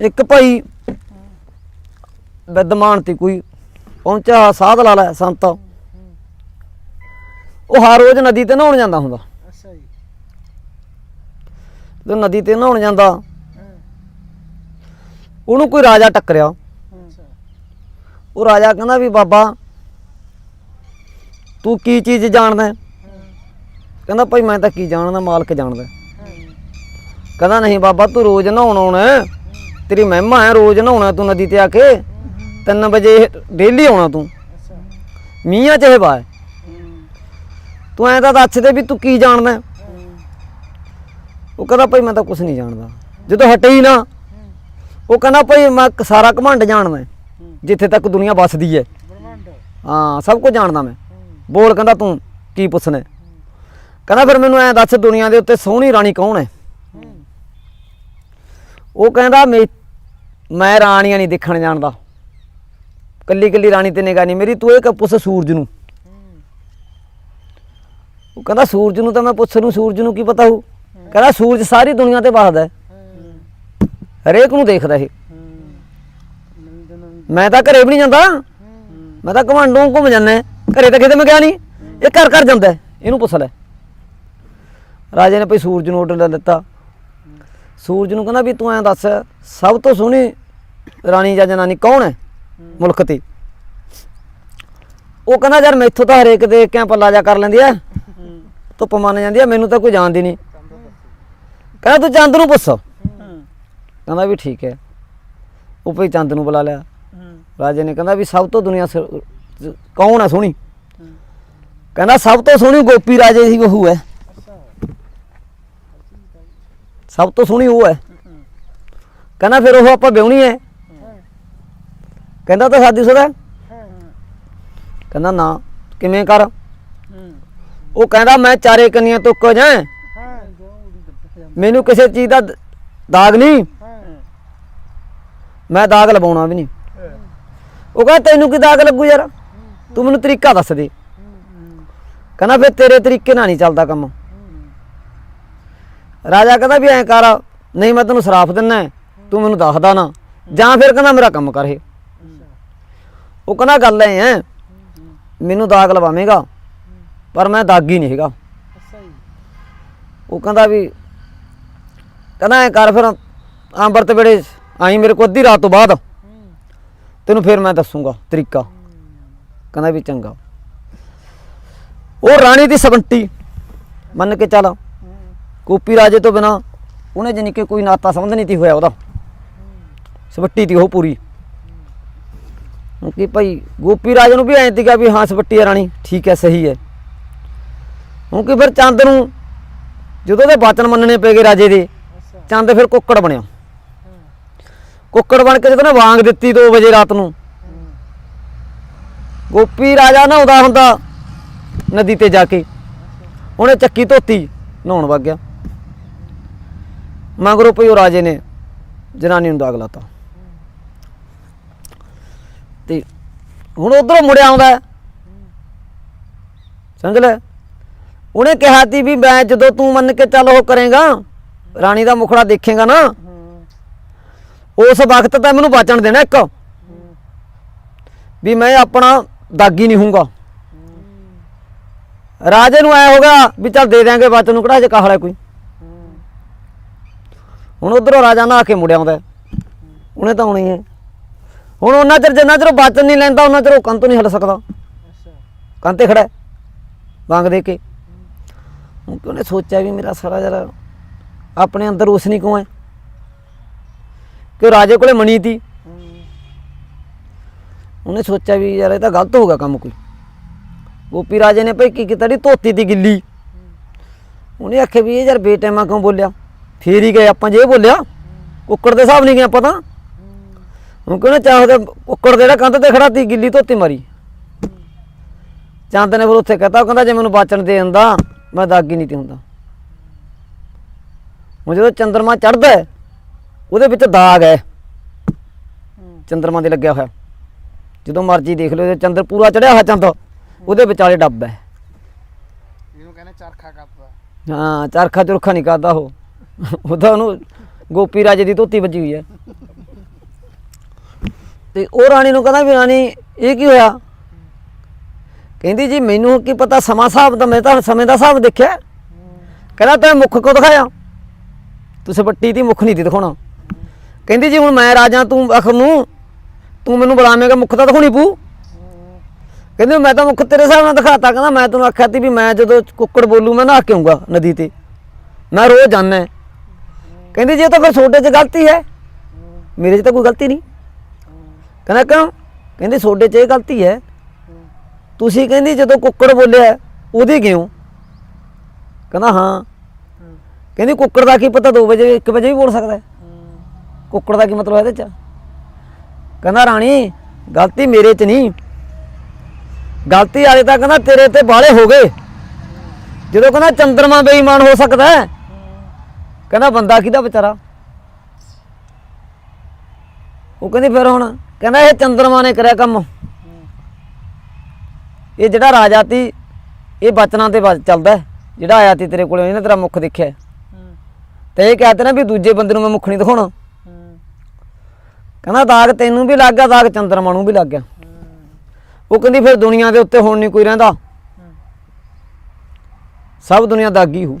ਇੱਕ ਭਾਈ ਵਿਦਮਾਨ ਤੀ ਕੋਈ ਪਹੁੰਚਿਆ ਸਾਧ ਲਾ ਲੈ ਸੰਤ। ਉਹ ਹਰ ਰੋਜ਼ ਨਦੀ ਤੇ ਨਹਾਉਣ ਜਾਂਦਾ ਹੁੰਦਾ। ਅੱਛਾ ਜੀ। ਜਦੋਂ ਨਦੀ ਤੇ ਨਹਾਉਣ ਜਾਂਦਾ ਉਹਨੂੰ ਕੋਈ ਰਾਜਾ ਟੱਕਰਿਆ। ਉਹ ਰਾਜਾ ਕਹਿੰਦਾ ਵੀ ਬਾਬਾ ਤੂੰ ਕੀ ਚੀਜ਼ ਜਾਣਦਾ? ਹੈ? ਕਹਿੰਦਾ ਭਾਈ ਮੈਂ ਤਾਂ ਕੀ ਜਾਣਦਾ ਮਾਲਕ ਜਾਣਦਾ। ਕਹਿੰਦਾ ਨਹੀਂ ਬਾਬਾ ਤੂੰ ਰੋਜ਼ ਨਹਾਉਣ ਆਉਣਾ। ਤੇਰੀ ਮਹਿਮਾ ਹੈ, ਰੋਜ਼ ਨਹਾਉਣਾ ਤੂੰ ਨਦੀ ਤੇ ਆ ਕੇ। 3 ਵਜੇ ਡੇਲੀ ਆਉਣਾ ਤੂੰ। ਅੱਛਾ ਮੀਆਂ ਚਾਹੇ ਬਾਏ ਤੂੰ ਐਂ ਤਾਂ ਦੱਸ ਦੇ ਵੀ ਤੂੰ ਕੀ ਜਾਣਦਾ ਉਹ ਕਹਿੰਦਾ ਭਾਈ ਮੈਂ ਤਾਂ ਕੁਝ ਨਹੀਂ ਜਾਣਦਾ। ਜਦੋਂ ਹਟੇ ਹੀ ਨਾ, ਉਹ ਕਹਿੰਦਾ ਭਾਈ ਮੈਂ ਸਾਰਾ ਘਮੰਡ ਜਾਣਦਾ ਜਿੱਥੇ ਤੱਕ ਦੁਨੀਆ ਵੱਸਦੀ ਹੈ। ਹਾਂ, ਸਭ ਕੁਝ ਜਾਣਦਾ ਮੈਂ। ਬੋਲ ਕਹਿੰਦਾ ਤੂੰ ਕੀ ਪੁੱਛਣਾ ਕਹਿੰਦਾ ਫਿਰ ਮੈਨੂੰ ਐਂ ਦੱਸ ਦੁਨੀਆ ਦੇ ਉੱਤੇ ਸੋਹਣੀ ਰਾਣੀ ਕੌਣ ਹੈ? ਉਹ ਕਹਿੰਦਾ ਮੈਂ ਮੈਂ ਰਾਣੀਆਂ ਨਹੀਂ ਦੇਖਣ ਜਾਣਦਾ। ਕੱਲੀ ਕੱਲੀ ਰਾਣੀ ਤੇ ਨਿਗਾਹ ਨਹੀਂ ਮੇਰੀ, ਤੂੰ ਇਹ ਕ ਪੁੱਛ ਸੂਰਜ ਨੂੰ। ਉਹ ਕਹਿੰਦਾ, ਸੂਰਜ ਨੂੰ ਤਾਂ ਮੈਂ ਪੁੱਛ ਨੂੰ ਸੂਰਜ ਨੂੰ ਕੀ ਪਤਾ ਹੋ ਕਹਿੰਦਾ, ਸੂਰਜ ਸਾਰੀ ਦੁਨੀਆ ਤੇ ਵਸਦਾ ਹਰੇਕ ਨੂੰ ਦੇਖਦਾ ਇਹ। ਮੈਂ ਤਾਂ ਘਰੇ ਵੀ ਨਹੀਂ ਜਾਂਦਾ। ਮੈਂ ਤਾਂ ਘਮੰਡੋਂ ਘੁੰਮ ਜਾਂਦਾ ਘਰੇ ਤਾਂ ਕਿਤੇ ਮੈਂ ਗਿਆ ਨਹੀਂ। ਇਹ ਘਰ ਘਰ ਜਾਂਦਾ ਇਹਨੂੰ ਪੁੱਛ ਲੈ। ਰਾਜੇ ਨੇ ਭਈ ਸੂਰਜ ਨੂੰ ਆਰਡਰ ਦਿੱਤਾ ਸੂਰਜ ਨੂੰ ਕਹਿੰਦਾ ਵੀ ਤੂੰ ਐਂ ਦੱਸ, ਸਭ ਤੋਂ ਸੋਹਣੀ ਰਾਣੀ ਜਾਂ ਜਨਾਨੀ ਕੌਣ ਹੈ? ਮੁਲਕ ਤੇ ਉਹ ਕਹਿੰਦਾ, ਯਾਰ ਮੈਥੋਂ ਤਾਂ ਹਰੇਕ ਦੇਖ ਕੇ ਪੱਲਾ ਜਾ ਕਰ ਲੈਂਦੀ ਐ ਧੁੱਪ ਮੰਨ ਜਾਂਦੀ ਐ ਮੈਨੂੰ ਤਾਂ ਕੋਈ ਜਾਣਦੀ ਨਹੀਂ। ਕਹਿੰਦਾ, ਤੂੰ ਚੰਦ ਨੂੰ ਪੁੱਛ। ਕਹਿੰਦਾ ਵੀ ਠੀਕ ਹੈ। ਉਹ ਭਈ ਚੰਦ ਨੂੰ ਬੁਲਾ ਲਿਆ। ਰਾਜੇ ਨੇ ਕਹਿੰਦਾ ਵੀ ਸਭ ਤੋਂ ਦੁਨੀਆ ਕੌਣ ਹੈ ਸੋਹਣੀ? ਕਹਿੰਦਾ, ਸਭ ਤੋਂ ਸੋਹਣੀ ਗੋਪੀ ਰਾਜੇ ਦੀ ਬਹੂ ਹੈ। ਸਭ ਤੋਂ ਸੋਹਣੀ ਉਹ ਹੈ। ਕਹਿੰਦਾ, ਫਿਰ ਉਹ ਆਪਾਂ ਵਿਆਹਣੀ ਹੈ? ਕਹਿੰਦਾ ਤਾਂ ਸਾਦੀ ਸੁਦਾ। ਕਹਿੰਦਾ ਨਾ ਕਿਵੇਂ ਕਰ? ਉਹ ਕਹਿੰਦਾ ਮੈਂ ਚਾਰੇ ਕੰਨੀਆਂ ਤੋਂ ਕੁਝ ਹੈ ਹਾਂ। ਜੋ ਮੈਨੂੰ ਕਿਸੇ ਚੀਜ਼ ਦਾ ਦਾਗ ਨਹੀਂ। ਮੈਂ ਦਾਗ ਲਵਾਉਣਾ ਵੀ ਨਹੀਂ। ਉਹ ਕਹਿੰਦਾ ਤੈਨੂੰ ਕੀ ਦਾਗ ਲੱਗੂ ਯਾਰ? ਤੂੰ ਮੈਨੂੰ ਤਰੀਕਾ ਦੱਸ ਦੇ। ਕਹਿੰਦਾ ਫਿਰ ਤੇਰੇ ਤਰੀਕੇ ਨਾਲ ਨਹੀਂ ਚੱਲਦਾ ਕੰਮ। ਰਾਜਾ ਕਹਿੰਦਾ ਵੀ ਐਂ ਕਰ ਨਹੀਂ ਮੈਂ ਤੈਨੂੰ ਸਰਾਫ ਦਿੰਨਾ। ਤੂੰ ਮੈਨੂੰ ਦੱਸਦਾ ਨਾ। ਜਾਂ ਫਿਰ ਕਹਿੰਦਾ ਮੇਰਾ ਕੰਮ ਕਰ ਇਹ। ਉਹ ਕਹਿੰਦਾ ਗੱਲ ਐ ਹੈ ਮੈਨੂੰ ਦਾਗ ਲਵਾਵੇਂਗਾ ਪਰ ਮੈਂ ਦਾਗੀ ਨਹੀਂ ਹੈਗਾ। ਉਹ ਕਹਿੰਦਾ ਵੀ ਕਹਿੰਦਾ ਐਂ ਕਰ ਫਿਰ ਅੰਬਰਤ ਵੇੜੇ ਆਈ ਮੇਰੇ ਕੋਲ ਅੱਧੀ ਰਾਤ ਤੋਂ ਬਾਅਦ। ਤੈਨੂੰ ਫਿਰ ਮੈਂ ਦੱਸੂਗਾ ਤਰੀਕਾ। ਕਹਿੰਦਾ ਵੀ ਚੰਗਾ। ਉਹ ਰਾਣੀ ਦੀ ਸਬੰਟੀ ਮੰਨ ਕੇ ਚੱਲ। ਕੋਪੀ ਰਾਜੇ ਤੋਂ ਬਿਨਾ ਉਹਨੇ ਜਾਣੀ ਕਿ ਕੋਈ ਨਾਤਾ ਸੰਬੰਧ ਨਹੀਂ ਤੀ ਹੋਇਆ ਉਹਦਾ। ਸਬੱਟੀ ਤੀ ਉਹ ਪੂਰੀ। ਕਿ ਭਾਈ ਗੋਪੀ ਰਾਜੇ ਨੂੰ ਵੀ ਐਂ ਤੀਗਾ ਵੀ ਹਾਂ ਸਬੱਟੀ ਹੈ ਰਾਣੀ ਠੀਕ ਹੈ ਸਹੀ ਹੈ ਕਿਉਂਕਿ ਫਿਰ ਚੰਦ ਨੂੰ ਜਦੋਂ ਉਹਦੇ ਬਾਚਨ ਮੰਨਣੇ ਪੈ ਗਏ ਰਾਜੇ ਦੇ ਚੰਦ ਫਿਰ ਕੁੱਕੜ ਬਣਿਆ। ਕੁੱਕੜ ਬਣ ਕੇ ਜਦੋਂ ਨੇ ਵਾਂਗ ਦਿੱਤੀ 2 ਵਜੇ ਰਾਤ ਨੂੰ। ਗੋਪੀ ਰਾਜਾ ਨਹਾਉਂਦਾ ਹੁੰਦਾ ਨਦੀ ਤੇ ਜਾ ਕੇ। ਉਹਨੇ ਚੱਕੀ ਧੋਤੀ ਨਹਾਉਣ ਵਗ ਗਿਆ। ਮਗਰੋਂ ਪਈ ਉਹ ਰਾਜੇ ਨੇ ਜਨਾਨੀ ਨੂੰ ਦਾਗ ਲਾਤਾ। ਤੇ ਹੁਣ ਉਧਰੋਂ ਮੁੜਿਆ ਆਉਂਦਾ ਹੈ। ਸਮਝ ਲੈ। ਉਹਨੇ ਕਿਹਾ ਤੀ ਵੀ ਮੈਂ ਜਦੋਂ ਤੂੰ ਮੰਨ ਕੇ ਚੱਲ ਉਹ ਕਰੇਗਾ, ਰਾਣੀ ਦਾ ਮੁਖੜਾ ਦੇਖੇਗਾ ਨਾ, ਉਸ ਵਕਤ ਤਾਂ ਮੈਨੂੰ ਬਚਣ ਦੇਣਾ ਇੱਕ। ਵੀ ਮੈਂ ਆਪਣਾ ਦਾਗੀ ਨਹੀਂ ਹੂੰਗਾ ਰਾਜੇ ਨੂੰ ਆਇਆ ਹੋਗਾ ਵੀ ਚੱਲ ਦੇ ਦਿਆਂਗੇ ਬਚਨ ਨੂੰ ਕਿਹੜਾ ਜੇ ਕਾਹਲਾ ਕੋਈ। ਹੁਣ ਉਧਰੋਂ ਰਾਜਾ ਨਾ ਆ ਕੇ ਮੁੜਿਆ ਆਉਂਦਾ ਉਹਨੇ ਤਾਂ ਆਉਣੀ ਹੈ। ਹੁਣ ਉਹਨਾਂ ਚਿਰ ਜਿੰਨਾ ਚਿਰ ਉਹ ਬਚਨ ਨਹੀਂ ਲੈਂਦਾ ਉਹਨਾਂ ਚਿਰ ਉਹ ਕੰਨ ਤੋਂ ਨਹੀਂ ਹਿੱਲ ਸਕਦਾ। ਅੱਛਾ। ਕੰਨ ਤੇ ਖੜਾ ਵਾਂਗ ਦੇ ਕੇ। ਉਹਨੇ ਸੋਚਿਆ ਵੀ ਮੇਰਾ ਸਾਰਾ ਜਰਾ ਆਪਣੇ ਅੰਦਰ ਰੋਸ਼ਨੀ ਕਿਉਂ ਹੈ? ਕਿ ਰਾਜੇ ਕੋਲੇ ਮਣੀ ਤੀ। ਉਹਨੇ ਸੋਚਿਆ ਵੀ ਯਾਰ ਇਹ ਤਾਂ ਗਲਤ ਹੋ ਗਿਆ ਕੰਮ ਕੋਈ। ਗੋਪੀ ਰਾਜੇ ਨੇ ਭਾਈ ਕੀ ਕੀਤਾ ਦੀ ਧੋਤੀ ਦੀ ਗਿੱਲੀ। ਉਹਨੇ ਆਖਿਆ ਵੀ ਇਹ ਯਾਰ ਬੇਟੈਮਾ ਕਿਉਂ ਬੋਲਿਆ? ਫੇਰ ਹੀ ਗਏ ਆਪਾਂ ਜੇ ਬੋਲਿਆ। ਕੁੱਕੜ ਦੇ ਹਿਸਾਬ ਨਹੀਂ ਗਏ ਆਪਾਂ ਤਾਂ। ਹੁਣ ਕਿਉਂ ਚਾਹਦਾ ਕੁੱਕੜ ਦੇ ਜਿਹੜਾ ਕੰਧ ਤੇ ਖੜਾ ਤੀ ਗਿੱਲੀ ਧੋਤੀ ਮਾਰੀ। ਚੰਦ ਨੇ ਫਿਰ ਉੱਥੇ ਕਹਤਾ ਉਹ ਕਹਿੰਦਾ ਜੇ ਮੈਨੂੰ ਬਾਚਣ ਦੇ ਦਿੰਦਾ ਮੈਂ ਦਾਗੀ ਨਹੀਂ ਤੇ ਹੁੰਦਾ। ਹੁਣ ਜਦੋਂ ਚੰਦਰਮਾ ਚੜਦਾ ਉਹਦੇ ਵਿੱਚ ਦਾਗ ਹੈ। ਚੰਦਰਮਾ ਦੇ ਲੱਗਿਆ ਹੋਇਆ। ਜਦੋਂ ਮਰਜ਼ੀ ਦੇਖ ਲਓ ਚੰਦਰ ਪੂਰਾ ਚੜਿਆ ਹੋਇਆ ਚੰਦ ਉਹਦੇ ਵਿਚਾਲੇ ਡੱਬ ਹੈ। ਇਹਨੂੰ ਕਹਿੰਦੇ ਚਰਖਾ ਕਰਦਾ ਹਾਂ ਚਰਖਾ ਚੁਰਖਾ ਨਹੀਂ ਕਰਦਾ ਉਹ। ਉਹਦਾ ਉਹਨੂੰ ਗੋਪੀ ਰਾਜੇ ਦੀ ਧੋਤੀ ਵੱਜੀ ਹੋਈ ਹੈ। ਤੇ ਉਹ ਰਾਣੀ ਨੂੰ ਕਹਿੰਦਾ ਵੀ ਰਾਣੀ, ਇਹ ਕੀ ਹੋਇਆ? ਕਹਿੰਦੀ ਜੀ, ਮੈਨੂੰ ਕੀ ਪਤਾ, ਸਮਾਂ ਹਿਸਾਬ ਦਾ ਮੈਂ ਤਾਂ ਸਮੇਂ ਦਾ ਹਿਸਾਬ ਦੇਖਿਆ। ਕਹਿੰਦਾ ਤੈਂ ਮੁੱਖ ਕੋ ਦਿਖਾਇਆ? ਤੁਸੀਂ ਪੱਟੀ ਦੀ ਮੁੱਖ ਨਹੀਂ ਦੀ ਦਿਖਾਉਣਾ। ਕਹਿੰਦੀ ਜੀ, ਹੁਣ ਮੈਂ ਰਾਜਾ, ਤੂੰ ਅਖ ਨੂੰ ਤੂੰ ਮੈਨੂੰ ਬੁਲਾਵੇਂਗਾ, ਮੁੱਖ ਤਾਂ ਦਿਖਾਉਣੀ ਪੂ ਕਹਿੰਦੀ, ਮੈਂ ਤਾਂ ਮੁੱਖ ਤੇਰੇ ਹਿਸਾਬ ਨਾਲ ਦਿਖਾਤਾ। ਕਹਿੰਦਾ, ਮੈਂ ਤੈਨੂੰ ਆਖਿਆ ਤੀ ਵੀ ਮੈਂ ਜਦੋਂ ਕੁੱਕੜ ਬੋਲੂ, ਮੈਂ ਨਹਾ ਕੇ ਆਉਂਗਾ ਨਦੀ ਤੇ। ਮੈਂ ਰੋਜ਼ ਜਾਂਦਾ। ਕਹਿੰਦੀ, ਜੇ ਤਾਂ ਫਿਰ ਛੋਟੇ 'ਚ ਗਲਤੀ ਹੈ। ਮੇਰੇ 'ਚ ਤਾਂ ਕੋਈ ਗਲਤੀ ਨਹੀਂ। ਕਹਿੰਦਾ ਕਿਉਂ? ਕਹਿੰਦੀ ਤੁਹਾਡੇ 'ਚ ਇਹ ਗਲਤੀ ਹੈ। ਤੁਸੀਂ ਕਹਿੰਦੀ ਜਦੋਂ ਕੁੱਕੜ ਬੋਲਿਆ, ਉਹਦੀ ਕਿਉਂ? ਕਹਿੰਦਾ ਹਾਂ। ਕਹਿੰਦੀ ਕੁੱਕੜ ਦਾ ਕੀ ਪਤਾ 2 ਵਜੇ 1 ਵਜੇ ਵੀ ਬੋਲ ਸਕਦਾ ਹੈ। ਕੁੱਕੜ ਦਾ ਕੀ ਮਤਲਬ ਹੈ ਇਹਦੇ 'ਚ? ਕਹਿੰਦਾ ਰਾਣੀ, ਗਲਤੀ ਮੇਰੇ 'ਚ ਨਹੀਂ। ਗਲਤੀ ਵਾਲੇ ਤਾਂ ਕਹਿੰਦਾ ਤੇਰੇ ਤੇ ਬਾਲੇ ਹੋ ਗਏ। ਜਦੋਂ ਕਹਿੰਦਾ ਚੰਦਰਮਾ ਬੇਈਮਾਨ ਹੋ ਸਕਦਾ ਹੈ, ਕਹਿੰਦਾ ਬੰਦਾ ਕਿਹਦਾ ਵਿਚਾਰਾ? ਉਹ ਕਹਿੰਦੀ ਫਿਰ ਹੁਣ ਕਹਿੰਦਾ ਇਹ ਚੰਦਰਮਾ ਨੇ ਕਰਿਆ ਕੰਮ। ਇਹ ਜਿਹੜਾ ਰਾਜਾ ਤੀ ਇਹ ਬਚਨਾਂ ਤੇ ਚੱਲਦਾ ਜਿਹੜਾ ਆਇਆ ਤੀ ਤੇਰੇ ਕੋਲੇ, ਇਹਨੇ ਤੇਰਾ ਮੁੱਖ ਦੇਖਿਆ ਤੇ ਇਹ ਕਹਤੇ ਨਾ ਵੀ ਦੂਜੇ ਬੰਦੇ ਨੂੰ ਮੈਂ ਮੁੱਖ ਨਹੀਂ ਦਿਖਾਉਣਾ। ਕਹਿੰਦਾ ਦਾਗ ਤੈਨੂੰ ਵੀ ਲੱਗ ਗਿਆ, ਦਾਗ ਚੰਦਰਮਾ ਨੂੰ ਵੀ ਲੱਗ ਗਿਆ। ਉਹ ਕਹਿੰਦੀ ਫਿਰ ਦੁਨੀਆ ਦੇ ਉੱਤੇ ਹੁਣ ਨਹੀਂ ਕੋਈ ਰਹਿੰਦਾ। ਸਭ ਦੁਨੀਆ ਦਾਗੀ ਹੋ।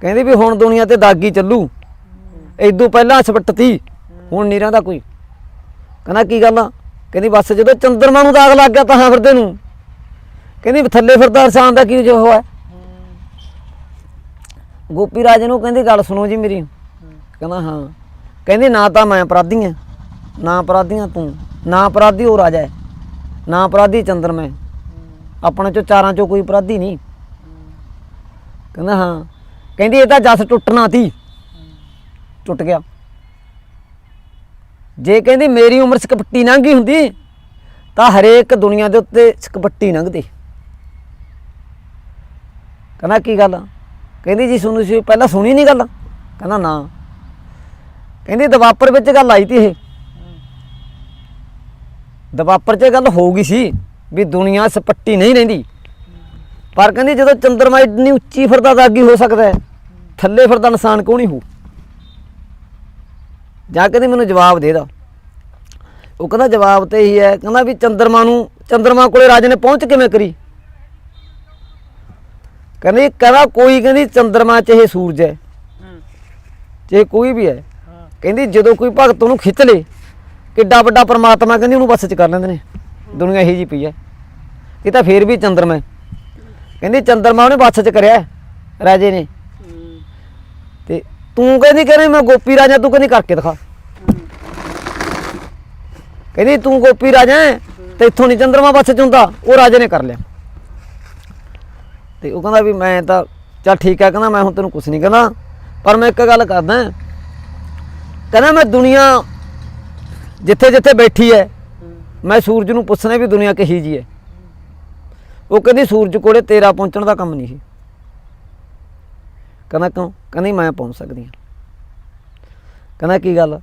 ਕਹਿੰਦੀ ਵੀ ਹੁਣ ਦੁਨੀਆ ਤੇ ਦਾਗੀ ਚੱਲੂ। ਇਦੋਂ ਪਹਿਲਾਂ ਛਪਟਤੀ ਹੁਣ ਨਹੀਂ ਰਹਿੰਦਾ ਕੋਈ। ਕਹਿੰਦਾ, ਕੀ ਗੱਲ ਆ? ਕਹਿੰਦੀ, ਬਸ ਜਦੋਂ ਚੰਦਰਮਾ ਨੂੰ ਦਾਗ ਲੱਗ ਗਿਆ ਤਾਂ ਹਾਂ ਫਿਰਦੇ ਨੂੰ। ਕਹਿੰਦੀ ਥੱਲੇ ਫਿਰਦਾ ਇਨਸਾਨ ਦਾ ਕੀ ਜੋ ਹੋਇਆ? ਗੋਪੀ ਰਾਜ ਨੂੰ ਕਹਿੰਦੀ, ਗੱਲ ਸੁਣੋ ਜੀ ਮੇਰੀ। ਕਹਿੰਦਾ, ਹਾਂ। ਕਹਿੰਦੀ, ਨਾ ਤਾਂ ਮੈਂ ਅਪਰਾਧੀ ਹਾਂ। ਨਾ ਅਪਰਾਧੀਆਂ ਤੂੰ। ਨਾ ਅਪਰਾਧੀ ਉਹ ਰਾਜਾ ਹੈ। ਨਾ ਅਪਰਾਧੀ ਚੰਦਰਮਾ ਹੈ। ਆਪਣੇ ਚੋਂ ਚਾਰਾਂ ਚੋਂ ਕੋਈ ਅਪਰਾਧੀ ਨਹੀਂ। ਕਹਿੰਦਾ, ਹਾਂ। ਕਹਿੰਦੀ, ਇਹ ਤਾਂ ਜਸ ਟੁੱਟਣਾ ਸੀ। ਟੁੱਟ ਗਿਆ। ਜੇ ਕਹਿੰਦੀ ਮੇਰੀ ਉਮਰ ਸਕਪੱਟੀ ਲੰਘੀ ਹੁੰਦੀ, ਤਾਂ ਹਰੇਕ ਦੁਨੀਆ ਦੇ ਉੱਤੇ ਸਕਪੱਟੀ ਲੰਘਦੀ ਕਹਿੰਦਾ ਕੀ ਗੱਲ ਕਹਿੰਦੀ ਜੀ ਸੁਣੋ ਸੀ ਪਹਿਲਾਂ ਸੁਣੀ ਨਹੀਂ ਗੱਲ? ਕਹਿੰਦਾ ਨਾ। ਕਹਿੰਦੀ ਦਵਾਪਰ ਵਿੱਚ ਗੱਲ ਆਈ ਤੀ ਇਹ। ਦਵਾਪਰ 'ਚ ਗੱਲ ਹੋ ਗਈ ਸੀ ਵੀ ਦੁਨੀਆ ਸਪੱਟੀ ਨਹੀਂ ਰਹਿੰਦੀ। ਪਰ ਕਹਿੰਦੀ ਜਦੋਂ ਚੰਦਰਮਾ ਇੰਨੀ ਉੱਚੀ ਫਿਰਦਾ ਤਾਂ ਅੱਗੇ ਹੋ ਸਕਦਾ ਥੱਲੇ ਫਿਰਦਾ ਇਨਸਾਨ ਕਿਉਂ ਨਹੀਂ ਹੋ ਜਾਂ ਕਹਿੰਦੀ ਮੈਨੂੰ ਜਵਾਬ ਦੇ ਦਾ। ਉਹ ਕਹਿੰਦਾ ਜਵਾਬ ਤੇ ਇਹੀ ਹੈ, ਕਹਿੰਦਾ ਵੀ ਚੰਦਰਮਾ ਨੂੰ, ਚੰਦਰਮਾ ਕੋਲੇ ਰਾਜੇ ਨੇ ਪਹੁੰਚ ਕਿਵੇਂ ਕਰੀ? ਕਹਿੰਦੀ, ਕਹਿੰਦਾ ਕੋਈ, ਕਹਿੰਦੀ ਚੰਦਰਮਾ ਚਾਹੇ ਸੂਰਜ ਹੈ। ਚਾਹੇ ਕੋਈ ਵੀ ਹੈ, ਕਹਿੰਦੀ ਜਦੋਂ ਕੋਈ ਭਗਤ ਉਹਨੂੰ ਖਿੱਚ ਲੇ, ਕਿੱਡਾ ਵੱਡਾ ਪਰਮਾਤਮਾ ਕਹਿੰਦੀ ਉਹਨੂੰ ਬਸ ਚ ਕਰ ਲੈਂਦੇ ਨੇ। ਦੁਨੀਆ ਇਹੀ ਜੀ ਪਈ ਹੈ। ਇਹ ਤਾਂ ਫੇਰ ਵੀ ਚੰਦਰਮਾ ਕਹਿੰਦੀ ਚੰਦਰਮਾ ਉਹਨੇ ਬਸ ਚ ਕਰਿਆ ਰਾਜੇ ਨੇ। ਤੇ ਤੂੰ ਕਹਿੰਦੀ ਕਹਿੰਦੀ ਮੈਂ ਗੋਪੀ ਰਾਜਾ ਤੂੰ ਕਹਿੰਦੀ ਕਰਕੇ ਦਿਖਾ। ਕਹਿੰਦੀ ਤੂੰ ਗੋਪੀ ਰਾਜਾ ਹੈ, ਤੇ ਇੱਥੋਂ ਨਹੀਂ ਚੰਦਰਮਾ ਬਸ ਚ ਹੁੰਦਾ ਉਹ ਰਾਜੇ ਨੇ ਕਰ ਲਿਆ। ਤੇ ਉਹ ਕਹਿੰਦਾ ਵੀ ਮੈਂ ਤਾਂ ਚੱਲ ਠੀਕ ਹੈ ਕਹਿੰਦਾ ਮੈਂ ਹੁਣ ਤੈਨੂੰ ਕੁਝ ਨਹੀਂ ਕਹਿੰਦਾ ਪਰ ਮੈਂ ਇੱਕ ਗੱਲ ਕਰਦਾ ਕਹਿੰਦਾ ਮੈਂ ਦੁਨੀਆ ਜਿੱਥੇ ਜਿੱਥੇ ਬੈਠੀ ਹੈ ਮੈਂ ਸੂਰਜ ਨੂੰ ਪੁੱਛਣਾ ਵੀ ਦੁਨੀਆ ਕਹੀ ਜੀ ਹੈ। ਉਹ ਕਹਿੰਦੀ ਸੂਰਜ ਕੋਲੇ ਤੇਰਾ ਪਹੁੰਚਣ ਦਾ ਕੰਮ ਨਹੀਂ ਸੀ। ਕਹਿੰਦਾ, ਕਿਉਂ? ਕਹਿੰਦੀ, ਮੈਂ ਪਹੁੰਚ ਸਕਦੀ ਹਾਂ। ਕਹਿੰਦਾ, ਕੀ ਗੱਲ?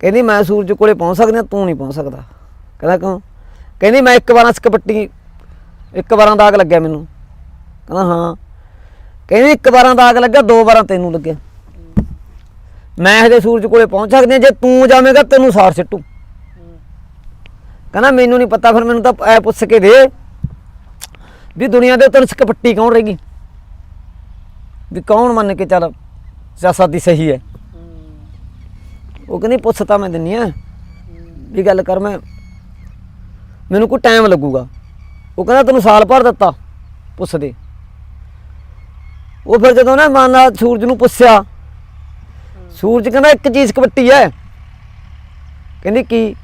ਕਹਿੰਦੀ, ਮੈਂ ਸੂਰਜ ਕੋਲੇ ਪਹੁੰਚ ਸਕਦੀ ਤੂੰ ਨਹੀਂ ਪਹੁੰਚ ਸਕਦਾ। ਕਹਿੰਦਾ, ਕਿਉਂ? ਕਹਿੰਦੀ, ਮੈਂ ਇੱਕ ਵਾਰਾਂ ਸਕਪੱਟੀ, ਇੱਕ ਵਾਰਾਂ ਦਾਗ ਲੱਗਿਆ ਮੈਨੂੰ। ਕਹਿੰਦਾ, ਹਾਂ। ਕਹਿੰਦੀ, ਇੱਕ ਵਾਰਾਂ ਦਾਗ ਲੱਗਿਆ, ਦੋ ਵਾਰਾਂ ਤੈਨੂੰ ਲੱਗਿਆ। ਮੈਂ ਹਜੇ ਸੂਰਜ ਕੋਲੇ ਪਹੁੰਚ ਸਕਦੀ ਹਾਂ, ਜੇ ਤੂੰ ਜਾਵੇਂਗਾ, ਤੈਨੂੰ ਸਾਰ ਸਿੱਟੂ। ਕਹਿੰਦਾ, ਮੈਨੂੰ ਨਹੀਂ ਪਤਾ, ਫਿਰ ਮੈਨੂੰ ਤਾਂ ਐ ਪੁੱਛ ਕੇ ਦੇ ਵੀ ਦੁਨੀਆ ਦੇ ਉੱਤੇ ਸਕਪੱਟੀ ਕੌਣ ਰਹੇਗੀ? ਵੀ ਕੌਣ ਮੰਨ ਕੇ ਚੱਲ ਸਿਆਸਤ ਦੀ ਸਹੀ ਹੈ? ਉਹ ਕਹਿੰਦੀ, ਪੁੱਛ ਤਾਂ ਮੈਂ ਦਿੰਨੀ ਆ ਵੀ ਗੱਲ ਕਰ ਮੈਂ। ਮੈਨੂੰ ਕੋਈ ਟਾਈਮ ਲੱਗੂਗਾ। ਉਹ ਕਹਿੰਦਾ, ਤੈਨੂੰ ਸਾਲ ਭਰ ਦਿੱਤਾ ਪੁੱਛ ਦੇ। ਉਹ ਫਿਰ ਜਦੋਂ ਨਾ ਮਾਨ ਨਾਲ ਸੂਰਜ ਨੂੰ ਪੁੱਛਿਆ, ਸੂਰਜ ਕਹਿੰਦਾ, ਇੱਕ ਚੀਜ਼ ਕਬੱਟੀ ਹੈ। ਕਹਿੰਦੀ ਕੀ?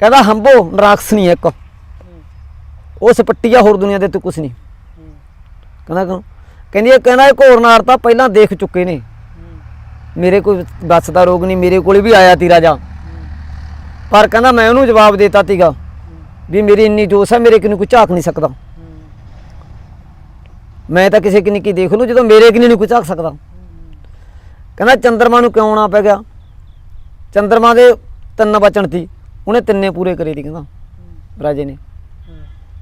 ਕਹਿੰਦਾ, ਹੰਬੋ ਨਰਾਕਸਨੀ ਹੈ ਇੱਕ। ਉਹ ਸਪੱਟੀ ਆ, ਹੋਰ ਦੁਨੀਆ ਦੇ ਤੇ ਕੁਛ ਨਹੀਂ। ਕਹਿੰਦਾ, ਕਿਉਂ? ਕਹਿੰਦੀ ਇਹ ਕਹਿੰਦਾ ਇਹ ਘੋਰ ਨਾਰ ਤਾਂ ਪਹਿਲਾਂ ਦੇਖ ਚੁੱਕੇ ਨੇ। ਮੇਰੇ ਕੋਈ ਬੱਸ ਦਾ ਰੋਗ ਨਹੀਂ ਮੇਰੇ ਕੋਲੇ ਵੀ ਆਇਆ ਤੀ ਰਾਜਾ। ਪਰ ਕਹਿੰਦਾ ਮੈਂ ਉਹਨੂੰ ਜਵਾਬ ਦੇਤਾ ਤੀਗਾ ਵੀ ਮੇਰੀ ਇੰਨੀ ਜੋਸ਼ ਹੈ ਮੇਰੇ ਕਿਨੂੰ ਕੋਈ ਝਾਕ ਨਹੀਂ ਸਕਦਾ। ਮੈਂ ਤਾਂ ਕਿਸੇ ਕਿਨੇ ਕੀ ਦੇਖ ਲੂ ਜਦੋਂ ਮੇਰੇ ਕਿਨੇ ਨਹੀਂ ਕੋਈ ਝਾਕ ਸਕਦਾ। ਕਹਿੰਦਾ ਚੰਦਰਮਾ ਨੂੰ ਕਿਉਂ ਆਉਣਾ ਪੈ ਗਿਆ? ਚੰਦਰਮਾ ਦੇ ਤਿੰਨ ਬਚਨ ਸੀ ਉਹਨੇ ਤਿੰਨੇ ਪੂਰੇ ਕਰੇ ਦੀ ਕਹਿੰਦਾ ਰਾਜੇ ਨੇ।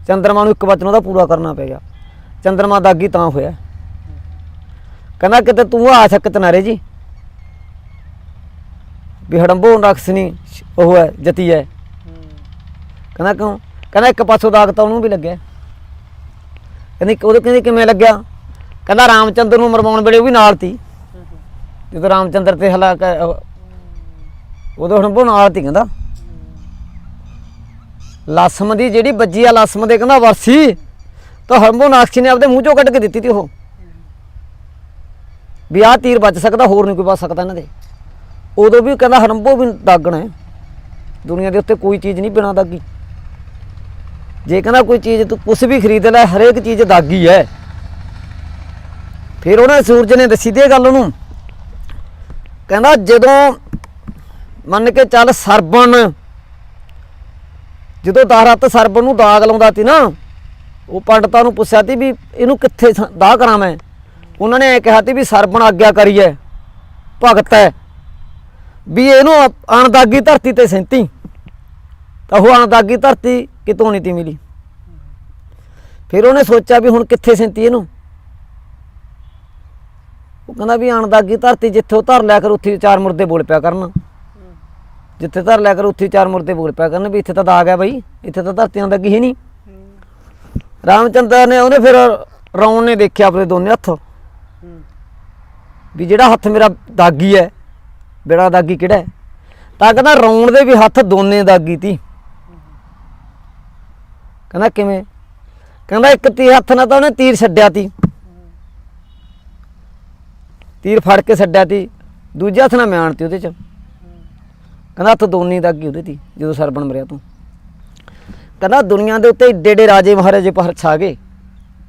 ਚੰਦਰਮਾ ਨੂੰ ਇੱਕ ਬਚਨ ਉਹਦਾ ਪੂਰਾ ਕਰਨਾ ਪੈ ਗਿਆ। ਚੰਦਰਮਾ ਦਾਗੀ ਤਾਂ ਹੋਇਆ। ਕਹਿੰਦਾ ਕਿਤੇ ਤੂੰ ਆ ਸਕਤ ਨਾ ਰੇ ਜੀ। ਵੀ ਹੜੰਬੋ ਨਕਸਨੀ ਉਹ ਹੈ, ਜਤੀ ਹੈ। ਕਹਿੰਦਾ ਕਿਉਂ? ਕਹਿੰਦਾ ਇੱਕ ਪਾਸੋਂ ਦਾਗ ਤਾਂ ਉਹਨੂੰ ਵੀ ਲੱਗਿਆ। ਕਹਿੰਦੀ ਉਹਦੇ ਕਹਿੰਦੀ ਕਿਵੇਂ ਲੱਗਿਆ? ਕਹਿੰਦਾ ਰਾਮਚੰਦਰ ਨੂੰ ਮਰਵਾਉਣ ਵੇਲੇ ਉਹ ਵੀ ਨਾਲ ਤੀ। ਜਦੋਂ ਰਾਮਚੰਦਰ ਤੇ ਹਲਾਕ ਉਦੋਂ ਹੜੰਬੋ ਨਾਲ ਤੀ ਕਹਿੰਦਾ। ਲਸਮ ਦੀ ਜਿਹੜੀ ਵੱਜੀ ਆ, ਲਸਮ ਦੇ ਕਹਿੰਦਾ ਵਰਸੀ ਤਾਂ ਹੜੰਬੋ ਨਾਕਸ਼ੀ ਨੇ ਆਪਦੇ ਮੂੰਹ ਚੋਂ ਕੱਢ ਕੇ ਦਿੱਤੀ ਤੀ ਉਹ। ਵੀ ਆਹ ਤੀਰ ਵੱਜ ਸਕਦਾ, ਹੋਰ ਨਹੀਂ ਕੋਈ ਵੱਜ ਸਕਦਾ ਇਹਨਾਂ ਦੇ। ਉਦੋਂ ਵੀ ਕਹਿੰਦਾ ਹਰੰਬੋ ਵੀ ਦਾਗਣਾ ਹੈ। ਦੁਨੀਆ ਦੇ ਉੱਤੇ ਕੋਈ ਚੀਜ਼ ਨਹੀਂ ਬਿਨਾਂ ਦਾਗੀ। ਜੇ ਕਹਿੰਦਾ ਕੋਈ ਚੀਜ਼ ਤੂੰ ਕੁਛ ਵੀ ਖਰੀਦ ਲੈ, ਹਰੇਕ ਚੀਜ਼ ਦਾਗੀ ਹੈ। ਫਿਰ ਉਹਨੇ ਸੂਰਜ ਨੇ ਦੱਸੀ ਦੀ ਇਹ ਗੱਲ ਉਹਨੂੰ। ਕਹਿੰਦਾ ਜਦੋਂ ਮੰਨ ਕੇ ਚੱਲ ਸਰਬਣ, ਜਦੋਂ ਦਾਰਤ ਸਰਬਣ ਨੂੰ ਦਾਗ ਲਾਉਂਦਾ ਸੀ ਨਾ, ਉਹ ਪੰਡਤਾਂ ਨੂੰ ਪੁੱਛਿਆ ਸੀ ਵੀ ਇਹਨੂੰ ਕਿੱਥੇ ਸ- ਦਾਗ ਕਰਾਂ ਮੈਂ? ਉਹਨਾਂ ਨੇ ਇਹ ਕਿਹਾ ਤੀ ਵੀ ਸਰਬਣ ਆਗਿਆ ਕਰੀਏ, ਭਗਤ ਹੈ। ਵੀ ਇਹਨੂੰ ਅਣਦਾਗੀ ਧਰਤੀ ਤੇ ਸੈਂਤੀ ਤਾਂ ਉਹ ਅਣਦਾਗੀ ਧਰਤੀ ਕਿਤੋਂ ਨਹੀਂ ਤੀ ਮਿਲੀ। ਫਿਰ ਉਹਨੇ ਸੋਚਿਆ ਵੀ ਹੁਣ ਕਿੱਥੇ ਸੈਂਤੀ ਇਹਨੂੰ? ਉਹ ਕਹਿੰਦਾ ਵੀ ਅਣਦਾਗੀ ਧਰਤੀ ਜਿੱਥੇ ਉਹ ਧਰ ਲਿਆ ਕਰ, ਉੱਥੇ ਚਾਰ ਮੁਰਦੇ ਬੋਲ ਪਿਆ ਕਰਨ। ਜਿੱਥੇ ਧਰ ਲਿਆ ਕਰ, ਉੱਥੇ ਚਾਰ ਮੁਰਦੇ ਬੋਲ ਪਿਆ ਕਰਨ ਵੀ ਇੱਥੇ ਤਾਂ ਦਾਗ ਹੈ ਬਈ, ਇੱਥੇ ਤਾਂ ਧਰਤੀ ਅਣਦਾਗੀ ਹੀ ਨਹੀਂ। ਰਾਮਚੰਦਰ ਨੇ ਉਹਨੇ ਫਿਰ ਰੌਣ ਨੇ ਦੇਖਿਆ ਆਪਣੇ ਦੋਨੇ ਹੱਥ। ਵੀ ਜਿਹੜਾ ਹੱਥ ਮੇਰਾ ਦਾਗੀ ਹੈ, ਬੇੜਾ ਦਾਗੀ ਕਿਹੜਾ ਹੈ? ਤਾਂ ਕਹਿੰਦਾ ਰੌਣ ਦੇ ਵੀ ਹੱਥ ਦੋਨੇ ਦਾਗੀ ਤੀ। ਕਹਿੰਦਾ ਕਿਵੇਂ? ਕਹਿੰਦਾ ਇੱਕ ਤੀ ਹੱਥ ਨਾਲ ਤਾਂ ਉਹਨੇ ਤੀਰ ਛੱਡਿਆ ਤੀ। ਤੀਰ ਫੜ ਕੇ ਛੱਡਿਆ ਤੀ। ਦੂਜੇ ਹੱਥ ਨਾਲ ਮਿਆਨ ਤੀ ਉਹਦੇ ਚ। ਕਹਿੰਦਾ ਹੱਥ ਦੋਨੇ ਦਾਗੀ ਉਹਦੇ ਤੀ, ਜਦੋਂ ਸਰਬਣ ਮਰਿਆ ਤੂੰ। ਕਹਿੰਦਾ ਦੁਨੀਆ ਦੇ ਉੱਤੇ ਏਡੇ ਏਡੇ ਰਾਜੇ ਮਹਾਰਾਜੇ ਪਰ ਛਾ ਗਏ।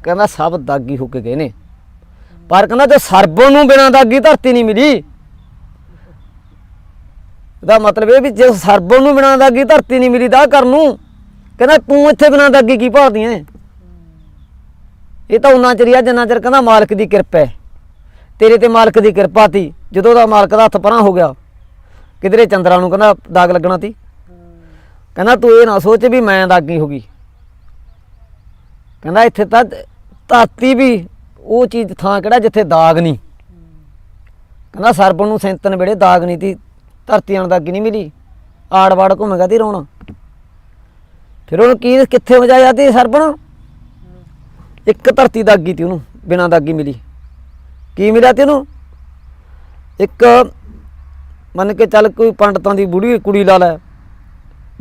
ਕਹਿੰਦਾ ਸਭ ਦਾਗੀ ਹੋ ਕੇ ਗਏ ਨੇ। ਪਰ ਕਹਿੰਦਾ ਜੇ ਸਰਬਣ ਨੂੰ ਬਿਨਾਂ ਦਾਗੀ ਧਰਤੀ ਨਹੀਂ ਮਿਲੀ। ਇਹਦਾ ਮਤਲਬ ਇਹ ਵੀ ਜੇ ਸਰਬਣ ਨੂੰ ਬਿਨਾਂ ਦਾਗੀ ਧਰਤੀ ਨਹੀਂ ਮਿਲੀ ਦਾ ਕਰਨ ਨੂੰ। ਕਹਿੰਦਾ ਤੂੰ ਇੱਥੇ ਬਿਨਾਂ ਦਾਗੀ ਕੀ ਭਾਲਦੀ ਐ? ਇਹ ਤਾਂ ਉਹਨਾਂ ਚਿਰ ਆ, ਜਿੰਨਾ ਚਿਰ ਕਹਿੰਦਾ ਮਾਲਕ ਦੀ ਕਿਰਪਾ ਹੈ। ਤੇਰੇ ਤੇ ਮਾਲਕ ਦੀ ਕਿਰਪਾ ਤੀ, ਜਦੋਂ ਦਾ ਮਾਲਕ ਦਾ ਹੱਥ ਪਰਾਂ ਹੋ ਗਿਆ, ਕਿਧਰੇ ਚੰਦਰਾ ਨੂੰ ਕਹਿੰਦਾ ਦਾਗ ਲੱਗਣਾ ਤੀ। ਕਹਿੰਦਾ ਤੂੰ ਇਹ ਨਾ ਸੋਚ ਵੀ ਮੈਂ ਦਾਗੀ ਹੋ ਗਈ। ਕਹਿੰਦਾ ਇੱਥੇ ਤਾਂ ਧਰਤੀ ਵੀ ਉਹ ਚੀਜ਼ ਥਾਂ ਕਿਹੜਾ ਜਿੱਥੇ ਦਾਗ ਨਹੀਂ। ਕਹਿੰਦਾ ਸਰਬਣ ਨੂੰ ਸੈਂਤਨ ਵੇੜੇ ਦਾਗ ਨਹੀਂ ਤੀ ਧਰਤੀ ਆਣ ਦਾਗੀ ਨਹੀਂ ਮਿਲੀ। ਆੜ ਵਾੜ ਘੁੰਮੇਗਾ ਤੀ ਰੋਣਾ। ਫਿਰ ਉਹਨੂੰ ਕੀ ਕਿੱਥੇ ਵਜਾਇਆ ਤੀ ਸਰਬਣ ਇੱਕ ਧਰਤੀ ਦਾਗੀ ਤੀ ਉਹਨੂੰ ਬਿਨਾਂ ਦਾਗੀ ਮਿਲੀ। ਕੀ ਮਿਲਿਆ ਤੀ ਉਹਨੂੰ? ਇੱਕ ਮੰਨ ਕੇ ਚੱਲ ਕੋਈ ਪੰਡਤਾਂ ਦੀ ਬੁੜੀ ਕੁੜੀ ਲਾ ਲੈ,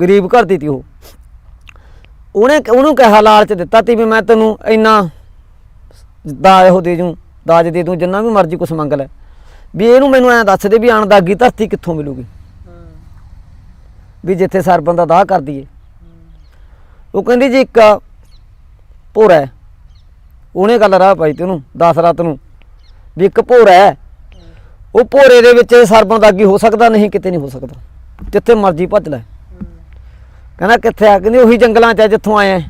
ਗਰੀਬ ਘਰ ਦੀ ਤੀ ਉਹ। ਉਹਨੇ ਉਹਨੂੰ ਕਿਹਾ ਲਾਲਚ ਦਿੱਤਾ ਤੀ ਵੀ ਮੈਂ ਤੈਨੂੰ ਇੰਨਾ ਦਾ ਇਹੋ ਦੇ ਜੂੰ ਦਾਜ ਦੇ ਦੂੰ, ਜਿੰਨਾ ਵੀ ਮਰਜ਼ੀ ਕੁਛ ਮੰਗ ਲੈ। ਵੀ ਇਹਨੂੰ ਮੈਨੂੰ ਐਂ ਦੱਸ ਦੇ ਵੀ ਅਣਦਾਗੀ ਧਰਤੀ ਕਿੱਥੋਂ ਮਿਲੂਗੀ? ਵੀ ਜਿੱਥੇ ਸਰਬਣ ਦਾ ਦਾਹ ਕਰ ਦਈਏ। ਉਹ ਕਹਿੰਦੀ ਜੀ ਇੱਕ ਭੋਰਾ ਉਹਨੇ ਗੱਲ ਰਾਹ ਪਾਈ ਤੇ ਉਹਨੂੰ 10 ਰਾਤ ਨੂੰ। ਵੀ ਇੱਕ ਭੋਰਾ ਹੈ। ਉਹ ਭੋਰੇ ਦੇ ਵਿੱਚ ਸਰਬਣ ਦਾਗੀ ਹੋ ਸਕਦਾ, ਨਹੀਂ ਕਿਤੇ ਨਹੀਂ ਹੋ ਸਕਦਾ। ਜਿੱਥੇ ਮਰਜ਼ੀ ਭੱਜ ਲੈ। ਕਹਿੰਦਾ ਕਿੱਥੇ ਆ? ਕਹਿੰਦੀ ਉਹੀ ਜੰਗਲਾਂ ਚ ਜਿੱਥੋਂ ਆਇਆ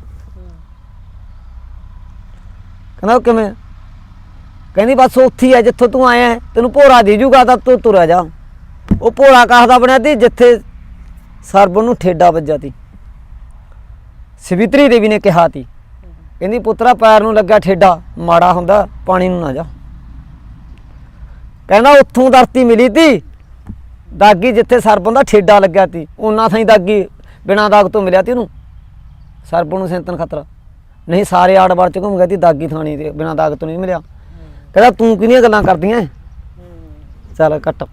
ਕਹਿੰਦਾ ਉਹ ਕਿਵੇਂ ਕਹਿੰਦੀ ਬਸ ਉੱਥੇ ਹੀ ਆ, ਜਿੱਥੋਂ ਤੂੰ ਆਇਆ, ਤੈਨੂੰ ਭੋਰਾ ਦੇ ਜੂਗਾ, ਤਾਂ ਤੂੰ ਤੁਰਿਆ ਜਾ। ਉਹ ਭੋਰਾ ਕਾਹਦਾ ਬਣਿਆ ਤੀ? ਜਿੱਥੇ ਸਰਬਣ ਨੂੰ ਠੇਡਾ ਵੱਜਾ ਤੀ। ਸਵਿਤਰੀ ਦੇਵੀ ਨੇ ਕਿਹਾ ਤੀ। ਕਹਿੰਦੀ, ਪੁੱਤਰਾ, ਪੈਰ ਨੂੰ ਲੱਗਾ ਠੇਡਾ, ਮਾੜਾ ਹੁੰਦਾ, ਪਾਣੀ ਨੂੰ ਨਾ ਜਾ। ਕਹਿੰਦਾ, ਉੱਥੋਂ ਧਰਤੀ ਮਿਲੀ ਤੀ। ਦਾਗੀ ਜਿੱਥੇ ਸਰਬਣ ਦਾ ਠੇਡਾ ਲੱਗਿਆ ਤੀ, ਉਹਨਾਂ ਥਾਈ ਦਾਗੀ ਬਿਨਾਂ ਦਾਗ ਤੋਂ ਮਿਲਿਆ ਤੀ ਉਹਨੂੰ। ਸਰਬਣ ਨੂੰ ਸੈਂਤਨ ਖਤਰਾ। ਨਹੀਂ ਸਾਰੇ ਆੜ ਬਾੜ ਚ ਘੁੰਮ ਗਿਆ ਤੀ ਦਾਗੀ ਥਾਣੀ ਤੇ ਬਿਨਾਂ ਦਾਗ ਤੋਂ ਨਹੀਂ ਮਿਲਿਆ। ਕਹਿੰਦਾ ਤੂੰ ਕਿਹਦੀਆਂ ਗੱਲਾਂ ਕਰਦੀਆਂ? ਚੱਲ ਕੱਟ।